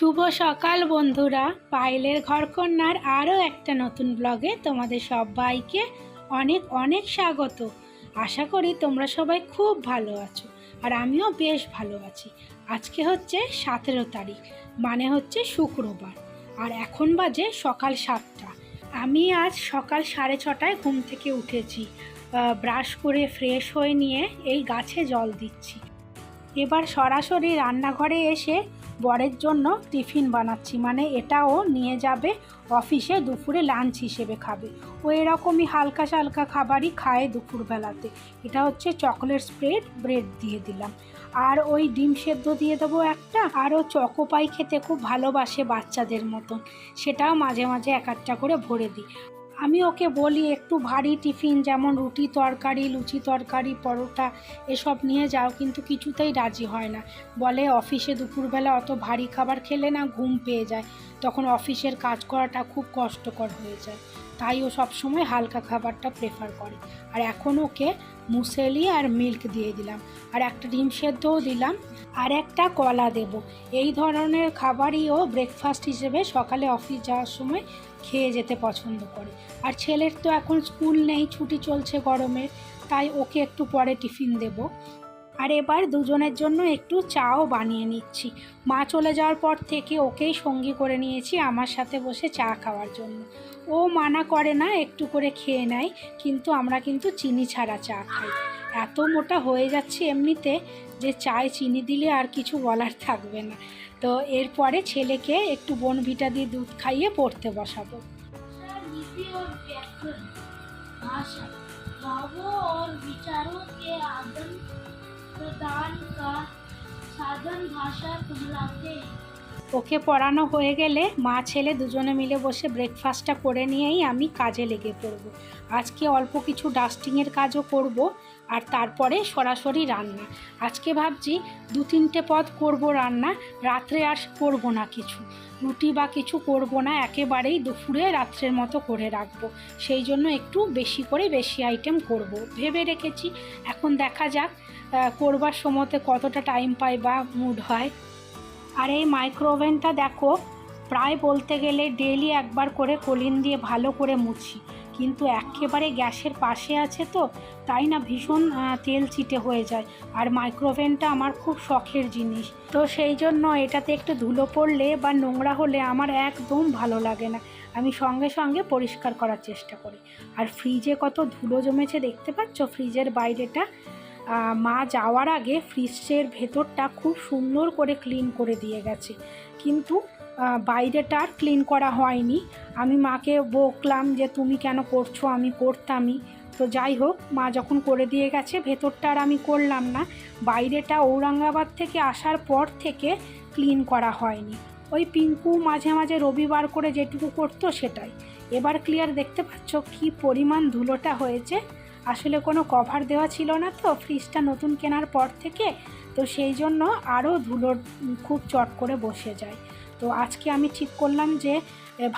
শুভ সকাল বন্ধুরা। পায়েলের ঘরকন্যার আরও একটা নতুন ব্লগে তোমাদের সবাইকে অনেক অনেক স্বাগত। আশা করি তোমরা সবাই খুব ভালো আছো আর আমিও বেশ ভালো আছি। আজকে হচ্ছে সতেরো তারিখ মানে হচ্ছে শুক্রবার। আর এখন বাজে সকাল সাতটা। আমি আজ সকাল সাড়ে ছটায় ঘুম থেকে উঠেছি। ব্রাশ করে ফ্রেশ হয়ে নিয়ে এই গাছে জল দিচ্ছি। এবার সরাসরি রান্নাঘরে এসে বরের জন্য টিফিন বানাচ্ছি। মানে এটাও নিয়ে যাবে অফিসে, দুপুরে লাঞ্চ হিসেবে খাবে। ও এরকমই হালকা সালকা খাবারই খায় দুপুরবেলাতে। এটা হচ্ছে চকলেট স্প্রেড ব্রেড দিয়ে দিলাম। আর ওই ডিম সেদ্ধ দিয়ে দেবো একটা। আর ও চকোপাই খেতে খুব ভালোবাসে বাচ্চাদের মতন। সেটাও মাঝে মাঝে এক একটা করে ভরে দিই। আমি ওকে বলি, একটু ভারী টিফিন, যেমন রুটি তরকারি, লুচি তরকারি, পরোটা, এসব নিয়ে যাও, কিন্তু কিছুতেই রাজি হয় না। বলে, অফিসে দুপুরবেলা অত ভারী খাবার খেলে না ঘুম পেয়ে যায়। তখন অফিসের কাজ করাটা খুব কষ্টকর হয়ে যায়। তাই ও সবসময় হালকা খাবারটা প্রেফার করে। আর এখন ওকে মুসেলি আর মিল্ক দিয়ে দিলাম। আর একটা ডিম সেদ্ধও দিলাম। আর একটা কলা দেব। এই ধরনের খাবারই ও ব্রেকফাস্ট হিসেবে সকালে অফিস যাওয়ার সময় খেয়ে যেতে পছন্দ করে। আর ছেলের তো এখন স্কুল নেই, ছুটি চলছে গরমের, তাই ওকে একটু পরে টিফিন দেব। আর এবার দুজনের জন্য একটু চাও বানিয়ে নিচ্ছি। মা চলে যাওয়ার পর থেকে ওকেই সঙ্গী করে নিয়েছি আমার সাথে বসে চা খাওয়ার জন্য। ও মানা করে না একটু করে খেয়ে নেয়, কিন্তু আমরা কিন্তু চিনি ছাড়া চা খাই। এত মোটা হয়ে যাচ্ছে এমনিতে যে চায় চিনি দিলে আর কিছু বলার থাকবে না। তো এরপরে ছেলেকে একটু বনভিটা দিয়ে দুধ খাইয়ে পড়তে বসাবো लिपि और व्याकरण भाषा भावों और विचारों के आदान प्रदान का साधन भाषा कहलाते हैं ওকে পড়ানো হয়ে গেলে মা ছেলে দুজনে মিলে বসে ব্রেকফাস্টটা করে নিয়েই আমি কাজে লেগে পড়ব আজকে অল্প কিছু ডাস্টিংয়ের কাজও করব আর তারপরে সরাসরি রান্না। আজকে ভাবছি দু তিনটে পদ করব রান্না, রাত্রে আর করব না কিছু। রুটি বা কিছু করব না, একেবারেই দুপুরে রাত্রের মতো করে রাখব। সেই জন্য একটু বেশি করে বেশি আইটেম করব। ভেবে রেখেছি, এখন দেখা যাক করবার সময়তে কতটা টাইম পাই বা মুড হয়। আর এই মাইক্রো ওভেনটা দেখো, প্রায় বলতে গেলে ডেলি একবার করে কলিন দিয়ে ভালো করে মুছি। কিন্তু একেবারে গ্যাসের পাশে আছে তো, তাই না ভীষণ তেল চিটে হয়ে যায়। আর মাইক্রোওভেনটা আমার খুব শখের জিনিস। তো সেই জন্য এটাতে একটু ধুলো পড়লে বা নোংরা হলে আমার একদম ভালো লাগে না। আমি সঙ্গে সঙ্গে পরিষ্কার করার চেষ্টা করি। আর ফ্রিজে কত ধুলো জমেছে দেখতে পাচ্ছ? ফ্রিজের বাইরেটা মা যাওয়ার আগে ফ্রিজের ভেতরটা খুব সুন্দর করে ক্লিন করে দিয়ে গেছে। কিন্তু বাইরেটা ক্লিন করা হয়নি। আমি মাকে বকলাম যে তুমি কেন করছ? আমি করতামই। তো যাই হোক মা যখন করে দিয়ে গেছে ভেতরটা আর আমি করলাম না। বাইরেটা ঔরঙ্গাবাদ থেকে আসার পর থেকে ক্লিন করা হয়নি। ওই পিঙ্কু মাঝে মাঝে রবিবার করে যেটুকু করতো সেটাই। এবার ক্লিয়ার দেখতে পাচ্ছ কি পরিমাণ ধুলোটা হয়েছে। আসলে কোনো কভার দেওয়া ছিল না তো ফ্রিজটা নতুন কেনার পর থেকে। তো সেই জন্য আরও ধুলো উম, খুব চট করে বসে যায়। তো আজকে আমি ঠিক করলাম যে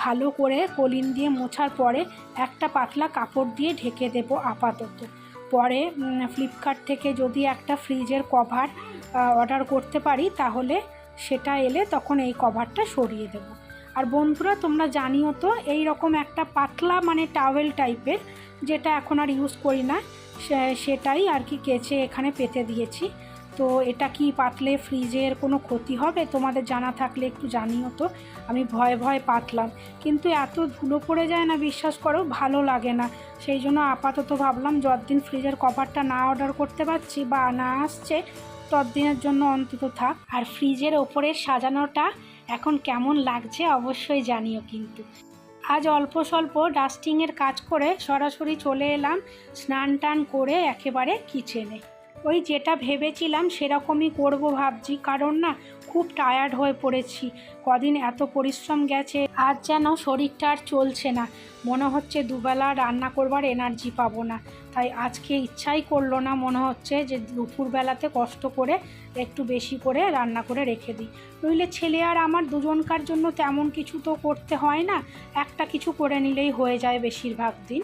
ভালো করে কলিন দিয়ে মোছার পরে একটা পাতলা কাপড় দিয়ে ঢেকে দেব আপাতত। পরে ফ্লিপকার্ট থেকে যদি একটা ফ্রিজের কভার অর্ডার করতে পারি, তাহলে সেটা এলে তখন এই কভারটা সরিয়ে দেব। আর বন্ধুরা, তোমরা জানিও তো এই রকম একটা পাতলা মানে টাওয়েল টাইপের যেটা এখন আর ইউজ করি না সেটাই আর কি কেচে এখানে পেতে দিয়েছি। তো এটা কি পাতলে ফ্রিজের কোনো ক্ষতি হবে? তোমাদের জানা থাকলে একটু জানিও তো। আমি ভয়ে ভয়ে পাতলাম। কিন্তু এত ধুলো পড়ে যায় না, বিশ্বাস করো, ভালো লাগে না। সেই জন্য আপাতত ভাবলাম যতদিন ফ্রিজের কভারটা না অর্ডার করতে পারছি বা না আসছে, ততদিনের জন্য অন্তত থাক। আর ফ্রিজের ওপরের সাজানোটা এখন কেমন লাগছে অবশ্যই জানিও কিন্তু। আজ অল্প স্বল্প ডাস্টিংয়ের কাজ করে সরাসরি চলে এলাম, স্নান টান করে একেবারে কিচেনে। ওই যেটা ভেবেছিলাম সেরকমই করব ভাবছি, কারণ না খুব টায়ার্ড হয়ে পড়েছি। কদিন এত পরিশ্রম গেছে, আজ যেন শরীরটা আর চলছে না। মনে হচ্ছে দুবেলা রান্না করবার এনার্জি পাবো না। তাই আজকে ইচ্ছাই করল না, মনে হচ্ছে যে দুপুরবেলাতে কষ্ট করে একটু বেশি করে রান্না করে রেখে দিই। নইলে ছেলে আর আমার দুজনকার জন্য তেমন কিছু তো করতে হয় না, একটা কিছু করে নিলেই হয়ে যায় বেশিরভাগ দিন।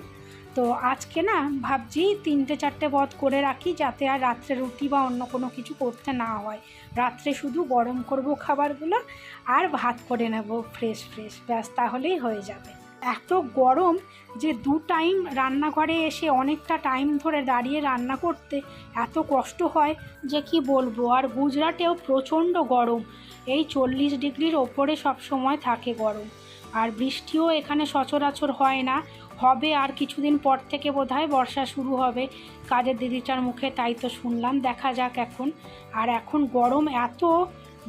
তো আজকে না ভাবছি তিনটে চারটে পদ করে রাখি যাতে আর রাত্রে রুটি বা অন্য কোনো কিছু করতে না হয়। রাত্রে শুধু গরম করব খাবারগুলো আর ভাত করে নেব ফ্রেশ ফ্রেশ ব্যাস, তাহলেই হয়ে যাবে। এত গরম যে দু টাইম রান্নাঘরে এসে অনেকটা টাইম ধরে দাঁড়িয়ে রান্না করতে এত কষ্ট হয় যে কি বলব? আর গুজরাটেও প্রচণ্ড গরম। এই চল্লিশ ডিগ্রির ওপরে সব সময় থাকে গরম। আর বৃষ্টিও এখানে সচরাচর হয় না। হবে আর কিছুদিন পর থেকে বোধ বর্ষা শুরু হবে। কাজের দিদিটার মুখে তাই তো শুনলাম। দেখা যাক এখন। আর এখন গরম এত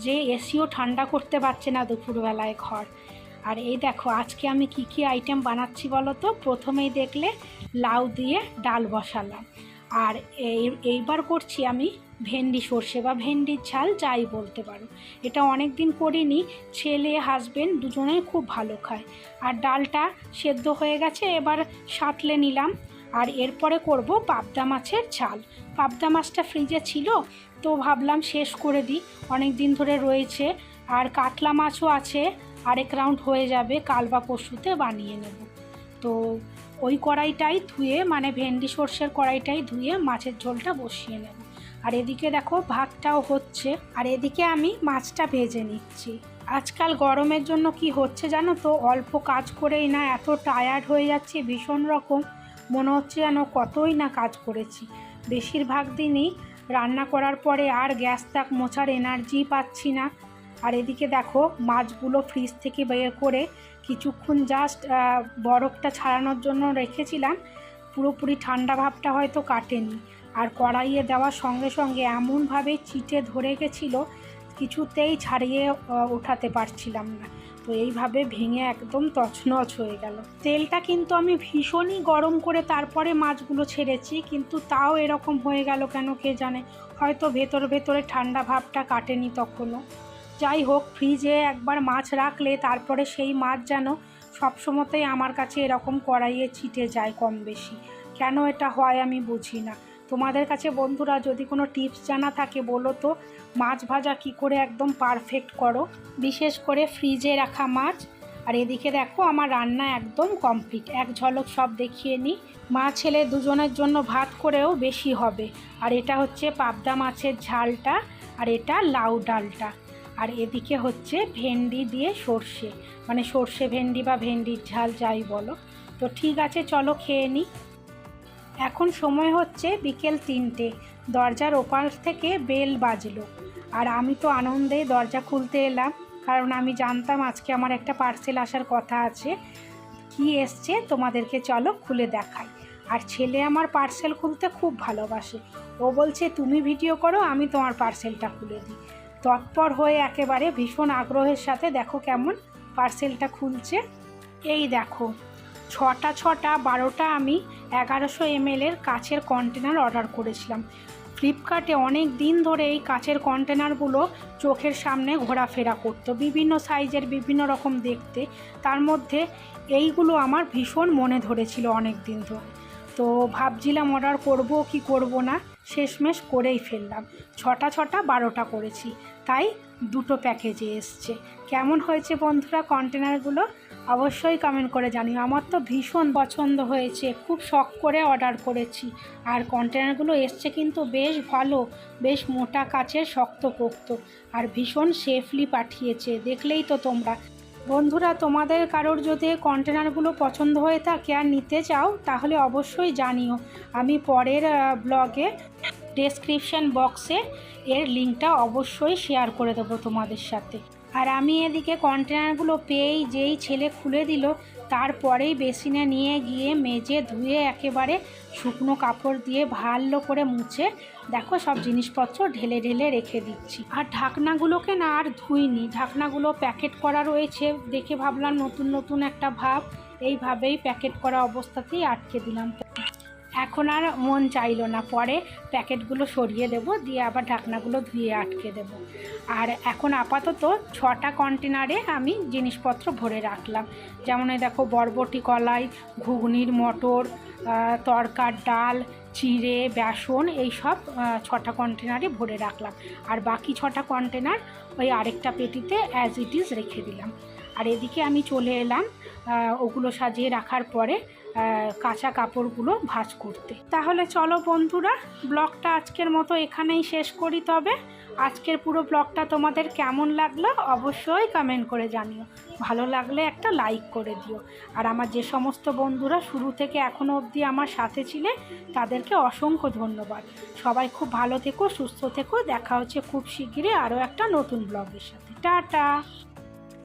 যে এসিও ঠান্ডা করতে পারছে না দুপুরবেলায় ঘর। আর এই দেখো, আজকে আমি কি কি আইটেম বানাচ্ছি বলো তো? প্রথমেই দেখলে লাউ দিয়ে ডাল বসালাম। আর এই, এইবার করছি আমি ভেন্ডি সর্ষে বা ভেন্ডির ঝাল, যাই বলতে পারো। এটা অনেক দিন করিনি, ছেলে হাজবেন্ড দুজনেই খুব ভালো খায়। আর ডালটা সেদ্ধ হয়ে গেছে, এবার সাঁতলে নিলাম। আর এরপরে করব পাবদা মাছের ঝাল। পাবদা মাছটা ফ্রিজে ছিল, তো ভাবলাম শেষ করে দিই। অনেক দিন ধরে রয়েছে, আর কাতলা মাছও আছে, আরেক রাউন্ড হয়ে যাবে, কাল বা পরশুতে বানিয়ে নেব। তো ওই কড়াইটাই ধুয়ে মানে ভেন্ডি সর্ষের কড়াইটাই ধুয়ে মাছের ঝোলটা বসিয়ে নেব। আর এদিকে দেখো ভাতটাও হচ্ছে। আর এদিকে আমি মাছটা ভেজে নিচ্ছি। আজকাল গরমের জন্য কি হচ্ছে জানো তো? অল্প কাজ করেই না এত টায়ার্ড হয়ে যাচ্ছে, ভীষণ রকম। মনে হচ্ছে যেন কতই না কাজ করেছি। বেশিরভাগ দিনই রান্না করার পরে আর গ্যাস তাক মোছার এনার্জি পাচ্ছি না। আর এদিকে দেখো মাছগুলো ফ্রিজ থেকে বের করে কিছুক্ষণ জাস্ট বরফটা ছাড়ানোর জন্য রেখেছিলাম। পুরোপুরি ঠান্ডা ভাবটা হয়তো কাটেনি। আর কড়াইয়ে দেওয়ার সঙ্গে সঙ্গে এমনভাবে চিটে ধরে গেছিল, কিছুতেই ছাড়িয়ে ওঠাতে পারছিলাম না। তো এইভাবে ভেঙে একদম তছনছ হয়ে গেল। তেলটা কিন্তু আমি ভীষণই গরম করে তারপরে মাছগুলো ছেড়েছি, কিন্তু তাও এরকম হয়ে গেল কেন কে জানে? হয়তো ভেতর ভেতরে ঠান্ডা ভাবটা কাটেনি তখনও। যাই হোক ফ্রিজে একবার মাছ রাখলে তারপরে সেই মাছ যেন সবসময়তেই আমার কাছে এরকম কড়াইয়ে ছিটে যায় কম বেশি কেন এটা হয় আমি বুঝি না। তোমাদের কাছে বন্ধুরা যদি কোনো টিপস জানা থাকে বলো তো, মাছ ভাজা কি করে একদম পারফেক্ট করো? বিশেষ করে ফ্রিজে রাখা মাছ। আর এদিকে দেখো, আমার রান্না একদম কমপ্লিট এক ঝলক সব দেখিয়ে নিই। মা ছেলে দুজনের জন্য ভাত করেও বেশি হবে। আর এটা হচ্ছে পাবদা মাছের ঝালটা, আর এটা লাউ ডালটা। আর এদিকে হচ্ছে ভেন্ডি দিয়ে সর্ষে মানে সর্ষে ভেন্ডি বা ভেন্ডির ঝাল যাই বলো। তো ঠিক আছে, চলো খেয়ে নিই এখন সময় হচ্ছে বিকেল তিনটে, দরজার ওপার থেকে বেল বাজলো। আর আমি তো আনন্দে দরজা খুলতে এলাম, কারণ আমি জানতাম আজকে আমার একটা পার্সেল আসার কথা আছে। কি এসছে তোমাদেরকে চলো খুলে দেখাই। আর ছেলে আমার পার্সেল খুলতে খুব ভালোবাসে। ও বলছে, তুমি ভিডিও করো, আমি তোমার পার্সেলটা খুলে দিই। তৎপর হয়ে একেবারে ভীষণ আগ্রহের সাথে দেখো কেমন পার্সেলটা খুলছে। এই দেখো, ছটা ছটা বারোটা আমি এগারোশো এমএলের কাচের কন্টেনার অর্ডার করেছিলাম। ফ্লিপকার্টে অনেক দিন ধরে এই কাচের কন্টেনারগুলো চোখের সামনে ঘোরাফেরা করতো, বিভিন্ন সাইজের বিভিন্ন রকম দেখতে। তার মধ্যে এইগুলো আমার ভীষণ মনে ধরেছিল অনেক দিন ধরে। তো ভাবছিলাম অর্ডার করব কি করব না। শেষমেশ করেই ফেললাম। ছটা ছটা বারোটা করেছি। তাই দুটো প্যাকেজে এসছে। কেমন হয়েছে বন্ধুরা কন্টেনারগুলো? অবশ্যই কমেন্ট করে জানিও। আমার তো ভীষণ পছন্দ হয়েছে। খুব শখ করে অর্ডার করেছি। আর কন্টেনারগুলো এসছে কিন্তু বেশ ভালো, বেশ মোটা কাচের শক্তপোক্ত। আর ভীষণ সেফলি পাঠিয়েছে। দেখলেই তো তোমরা। বন্ধুরা, তোমাদের কারোর যদি কন্টেনারগুলো পছন্দ হয়ে থাকে আর নিতে চাও, তাহলে অবশ্যই জানিও। আমি পরের ব্লগে ডেসক্রিপশন বক্সে এর লিঙ্কটা অবশ্যই শেয়ার করে দেবো তোমাদের সাথে। আর আমি এদিকে কন্টেনারগুলো পেয়েই যেই ছেলে খুলে দিল তারপরেই বেসিনে নিয়ে গিয়ে মেজে ধুয়ে একেবারে শুকনো কাপড় দিয়ে ভালো করে মুছে দেখো, সব জিনিসপত্র ঢেলে ঢেলে রেখে দিচ্ছি। আর ঢাকনাগুলোকে না আর ধুইনি। ঢাকনাগুলো প্যাকেট করা রয়েছে দেখে ভাবলাম, নতুন নতুন একটা ভাব। এইভাবেই প্যাকেট করা অবস্থাতেই আটকে দিলাম। এখন আর মন চাইলো না। পরে প্যাকেটগুলো সরিয়ে দেব, দিয়ে আবার ঢাকনাগুলো ধুয়ে আটকে দেব। আর এখন আপাতত ছটা কন্টেনারে আমি জিনিসপত্র ভরে রাখলাম। যেমন দেখো, বরবটি কলাই, ঘুগনির মটর তরকার ডাল, চিড়ে, বেসন এইসব ছটা কন্টেনারে ভরে রাখলাম। আর বাকি ছটা কন্টেনার ওই আরেকটা পেটিতে অ্যাজ ইট ইজ রেখে দিলাম। আর এদিকে আমি চলে এলাম ওগুলো সাজিয়ে রাখার পরে কাঁচা কাপড়গুলো ভাঁজ করতে। তাহলে চলো বন্ধুরা, ব্লগটা আজকের মতো এখানেই শেষ করি। তবে আজকের পুরো ব্লগটা তোমাদের কেমন লাগল অবশ্যই কমেন্ট করে জানিও। ভালো লাগলে একটা লাইক করে দিও। আর আমার যে সমস্ত বন্ধুরা শুরু থেকে এখনও অবধি আমার সাথে ছিলে, তাদেরকে অসংখ্য ধন্যবাদ। সবাই খুব ভালো থেকো, সুস্থ থেকো। দেখা হচ্ছে খুব শিগগিরই আরও একটা নতুন ব্লগের সাথে। টাটা!